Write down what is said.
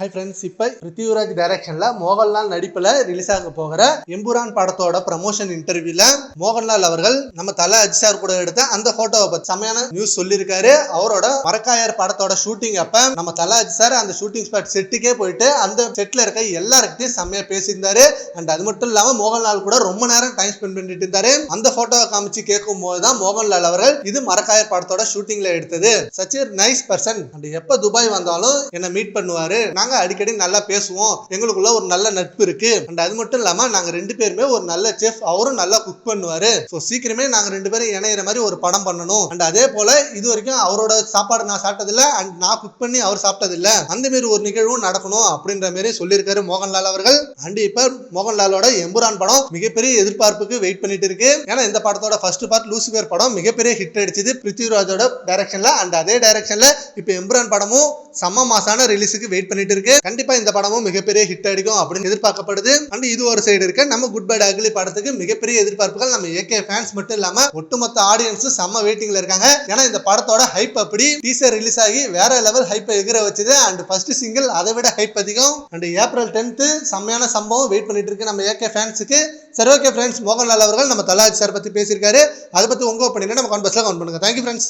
Hi friends இப்போ பிருத்திவிராஜ் டைரக்ஷன்ல மோகன்லால் நடிப்புல ரிலீஸ் ஆக போகிற எம்புரான் படத்தோட ப்ரமோஷன் இன்டர்வியூல மோகன்லால் அவர்கள் நம்ம தல அஜித் சார் கூட எடுத்த அந்த போட்டோவை பத்தி செமையான நியூஸ் சொல்லியிருக்காரு. அவரோட மரக்காயர் படத்தோட ஷூட்டிங் அப்ப நம்ம தல அஜித் சார் அந்த ஷூட்டிங் ஸ்பாட் செட்டுக்கே போயிட்டு அந்த செட்ல இருக்க எல்லாருக்கிட்டையும் செம்மையா பேசியிருந்தாரு. அண்ட் அது மட்டும் இல்லாம மோகன்லால் கூட ரொம்ப நேரம் டைம் ஸ்பெண்ட் பண்ணிட்டு இருந்தாரு. அந்த போட்டோவை காமிச்சு கேட்கும் போது தான் மோகன்லால் அவர்கள் இது மரக்காயர் படத்தோட ஷூட்டிங்ல எடுத்தது. சச் நைஸ் பர்சன் அண்ட் எப்ப துபாய் வந்தாலும் என்ன மீட் பண்ணுவாரு. நாங்க அடிக்கடி நல்லா பேசுவோம். எங்களுக்குள்ள ஒரு நல்ல நட்பு இருக்கு. அண்ட் அது மட்டும் இல்லாம நாங்க ரெண்டு பேருமே ஒரு நல்ல செஃப் அவரும் நல்லா குக் பண்ணுவாரு. ஸோ சீக்கிரமே நாங்க ரெண்டு பேரும் இணையிற மாதிரி ஒரு படம் பண்ணணும். அண்ட் அதே போல இது வரைக்கும் அவரோட சாப்பாடு நான் சாப்பிட்டதில்ல. அண்ட் நான் குக் பண்ணி அவர் சாப்பிட்டதில்ல. அந்த மாதிரி ஒரு நிகழ்வும் நடக்கணும் அப்படின்ற மாதிரி சொல்லியிருக்காரு மோகன்லால் அவர்கள். அண்ட் இப்ப மோகன்லாலோட எம்புரான் படம் மிகப்பெரிய எதிர்பார்ப்புக்கு வெயிட் பண்ணிட்டு இருக்கு. ஏன்னா இந்த படத்தோட ஃபர்ஸ்ட் பார்ட் லூசிபர் படம் மிகப்பெரிய ஹிட் அடிச்சது பிருத்திவிராஜோட டைரக்ஷன்ல அண்ட் அதே டைரக்ஷன்ல இப்போ எம்புரான் படமும் செம்ம மாசான ரிலீஸுக்கு வெயிட் பண்ணிட்டு இருக்கு. கண்டிப்பா இந்த படமும் மிகப்பெரிய ஹிட் அடிக்கும் அப்படின்னு எதிர்பார்க்கப்படுது. அண்ட் இது ஒரு சைடு இருக்கு. நம்ம குட் பை அக்லி படத்துக்கு மிகப்பெரிய எதிர்பார்ப்புகள் நம்ம ஏகே ஃபேன்ஸ் மட்டும் இல்லாம ஒட்டுமொத்த ஆடியன்ஸ் செம்ம வெயிட்டிங்ல இருக்காங்க. ஏன்னா இந்த படத்தோட ஹைப் அப்படி டீசர் ரிலீஸ் ஆகி வேற லெவல் ஹைப்பை எகிர வச்சது. அண்ட் ஃபர்ஸ்ட் சிங்கிள் அதை விட ஹைப் அதிகம். அண்ட் ஏப்ரல் டென்த்து செம்மையான சம்பவம் வெயிட் பண்ணிட்டு இருக்கு நம்ம ஏகே ஃபேன்ஸுக்கு சரி ஓகே ஃப்ரெண்ட்ஸ் மோகன்லால் அவர்கள் நம்ம தலாஜ் சார் பத்தி பேசியிருக்காரு. அதை பத்தி உங்க ஒப்பீனியன் நம்ம கான்பஸ்ல கவுண்ட் பண்ணுங்க. Thank you friends